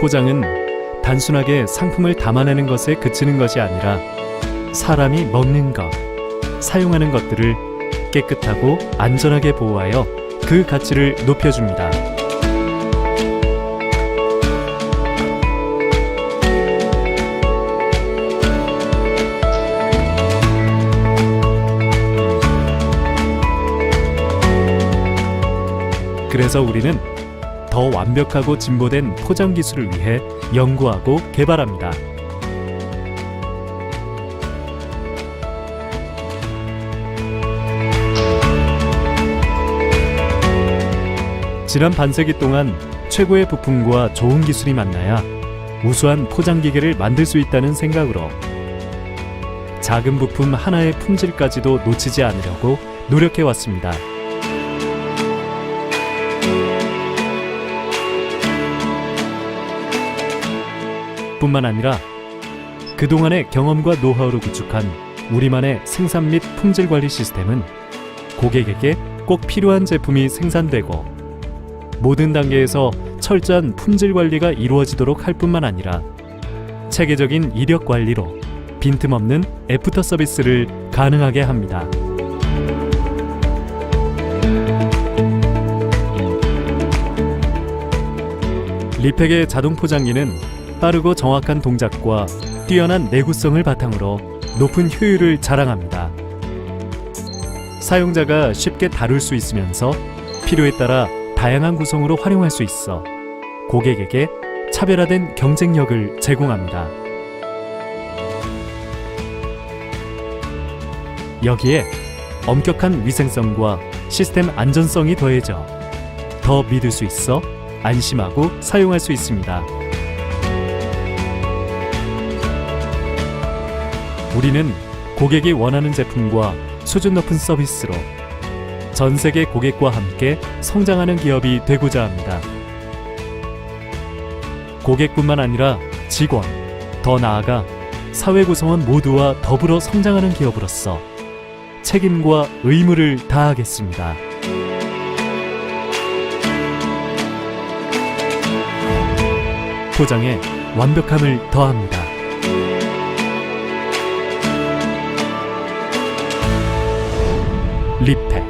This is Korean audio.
포장은 단순하게 상품을 담아내는 것에 그치는 것이 아니라 사람이 먹는 것, 사용하는 것들을 깨끗하고 안전하게 보호하여 그 가치를 높여줍니다. 그래서 우리는 더 완벽하고 진보된 포장 기술을 위해 연구하고 개발합니다. 지난 반세기 동안 최고의 부품과 좋은 기술이 만나야 우수한 포장 기계를 만들 수 있다는 생각으로 작은 부품 하나의 품질까지도 놓치지 않으려고 노력해 왔습니다. 뿐만 아니라 그동안의 경험과 노하우로 구축한 우리만의 생산 및 품질 관리 시스템은 고객에게 꼭 필요한 제품이 생산되고 모든 단계에서 철저한 품질 관리가 이루어지도록 할 뿐만 아니라 체계적인 이력 관리로 빈틈없는 애프터 서비스를 가능하게 합니다. 리팩의 자동 포장기는 빠르고 정확한 동작과 뛰어난 내구성을 바탕으로 높은 효율을 자랑합니다. 사용자가 쉽게 다룰 수 있으면서 필요에 따라 다양한 구성으로 활용할 수 있어 고객에게 차별화된 경쟁력을 제공합니다. 여기에 엄격한 위생성과 시스템 안전성이 더해져 더 믿을 수 있어 안심하고 사용할 수 있습니다. 우리는 고객이 원하는 제품과 수준 높은 서비스로 전 세계 고객과 함께 성장하는 기업이 되고자 합니다. 고객뿐만 아니라 직원, 더 나아가 사회 구성원 모두와 더불어 성장하는 기업으로서 책임과 의무를 다하겠습니다. 포장에 완벽함을 더합니다. 리팩